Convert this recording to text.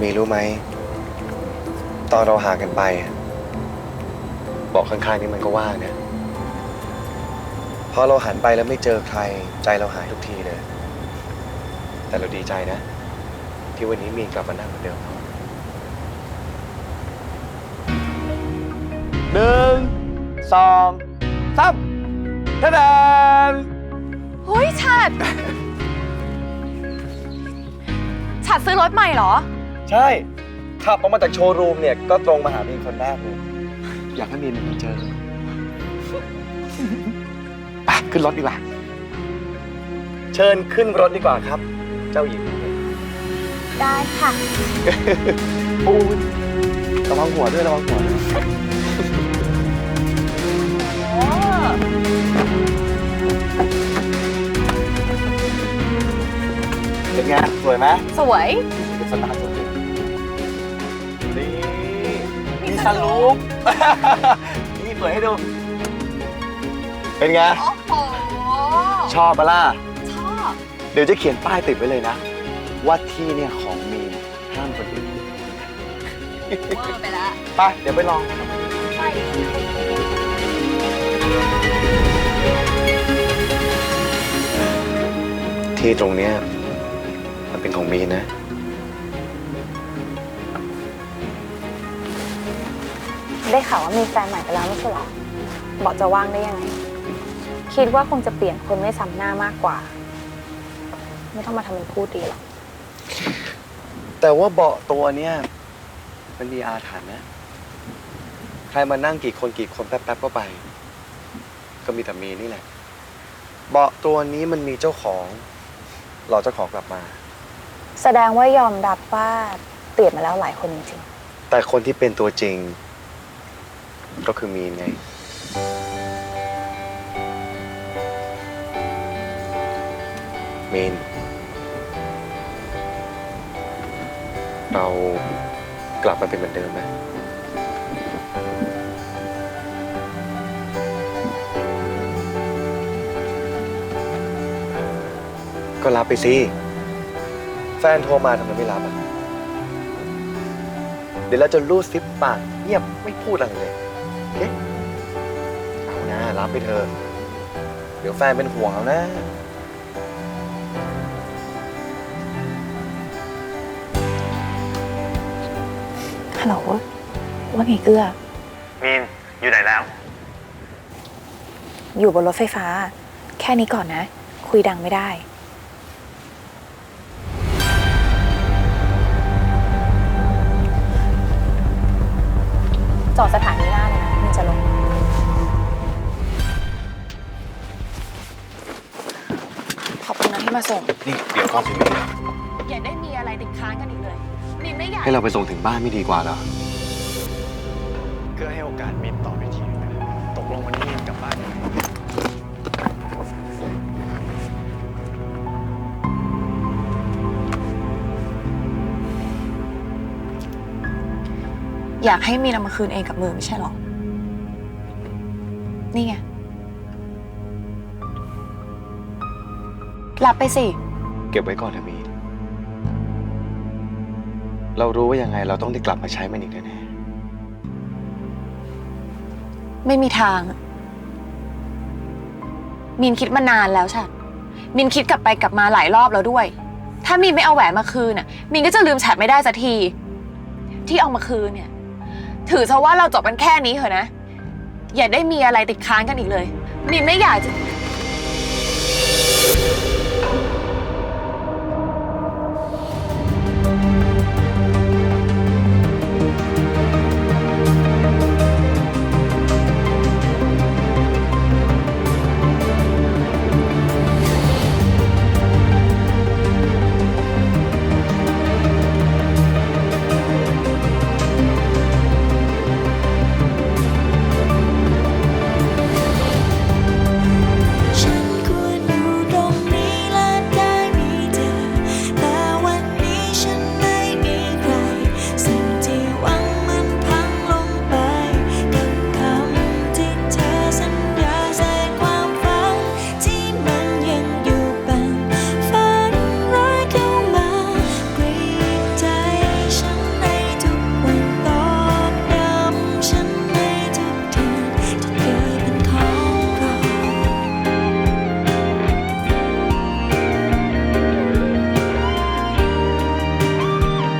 มีรู้ไหม ตอนเราห่างกันไปอะบอกข้างๆนี่มันก็ว่างนะพอเราหันไปแล้วไม่เจอใคร ใจเราหายทุกทีเลย แต่เราดีใจนะ ที่วันนี้มีนกลับมานั่งเหมือนเดิมหนึ่งสองสามท่าดานเฮ้ยฉัด ฉัดซื้อรถใหม่เหรอ ใช่ ขับออกมาจากโชว์รูมเนี่ย ก็ตรงมาหามีนคนแรกเลย อยากให้มีนมาเจอไปขึ้นรถดีกว่า เชิญขึ้นรถดีกว่าครับ เจ้าหญิงได้ค่ะ ปูนระวังหัวด้วยระวังหัวด้วยเป็นไงสวยไหมสวย เป็นสตา สลูป นี่เปิดให้ดู เป็นไง โอ้โห ชอบปะล่ะ ชอบ เดี๋ยวจะเขียนป้ายติดไว้เลยนะ ว่าที่เนี่ยของมีนห้ามคนอื่นเวอร์ไปละไปเดี๋ยวไปลองที่ตรงเนี้ยมันเป็นของมีนนะ ได้ข่าวว่ามีแฟนใหม่ไปแล้วไม่ใช่เหรอบอกจะว่างได้ยังไง คิดว่าคงจะเปลี่ยนคนไม่ซ้ำหน้ามากกว่า ไม่ต้องมาทำเป็นพูดดีหรอก แต่ว่าเบาะตัวเนี้ยมันมีอาถรรพ์นะ ใครมานั่งกี่คนกี่คนแป๊บๆก็ไป ก็มีแต่มีนนี่แหละ เบาะตัวนี้มันมีเจ้าของรอเจ้าของกลับมา แสดงว่ายอมรับว่าเปลี่ยนมาแล้วหลายคนจริงแต่คนที่เป็นตัวจริง ก็คือมีนไง มีน เรากลับมาเป็นเหมือนเดิมไหมก็รับไปสิ แฟนโทรมาทำไมไม่รับอะ เดี๋ยวเราจะรูดซิปปากเงียบไม่พูดอะไรเลย โอเคเอานะ รับไปเถอะเดี๋ยวแฟนเป็นห่วงเอานะๆฮัลโหลว่าไงเกื้อ มีนอยู่ไหนแล้ว อยู่บนรถไฟฟ้า แค่นี้ก่อนนะ คุยดังไม่ได้ จอดสถานีหน้า ขอบคุณนะที่มาส่ง นี่ เดี๋ยวก่อนสิมีนอย่าได้มีอะไรติดค้างกันอีกเลยมีไม่อยากให้เราไปส่งถึงบ้านไม่ดีกว่าเหรอเพื่อให้โอกาสมินต่อไปทีนึงนะตกลงวันนี้มินกลับบ้านยังไงอยากให้มีนเอามาคืนเองกับมือไม่ใช่เหรอ นี่ไง รับไปสิ เก็บไว้ก่อนนะมีนเรารู้ว่ายังไงเราต้องได้กลับมาใช้มันอีกแน่ไม่มีทางอะมินคิดมานานแล้วฉัดมินคิดกลับไปกลับมาหลายรอบแล้วด้วย ถ้ามินไม่เอาแหวนมาคืนน่ะ มินก็จะลืมฉัดไม่ได้สักที ที่เอามาคืนเนี่ย ถือซะว่าเราจบกันแค่นี้เถอะนะ อย่าได้มีอะไรติดค้างกันอีกเลย มินไม่อยากจะ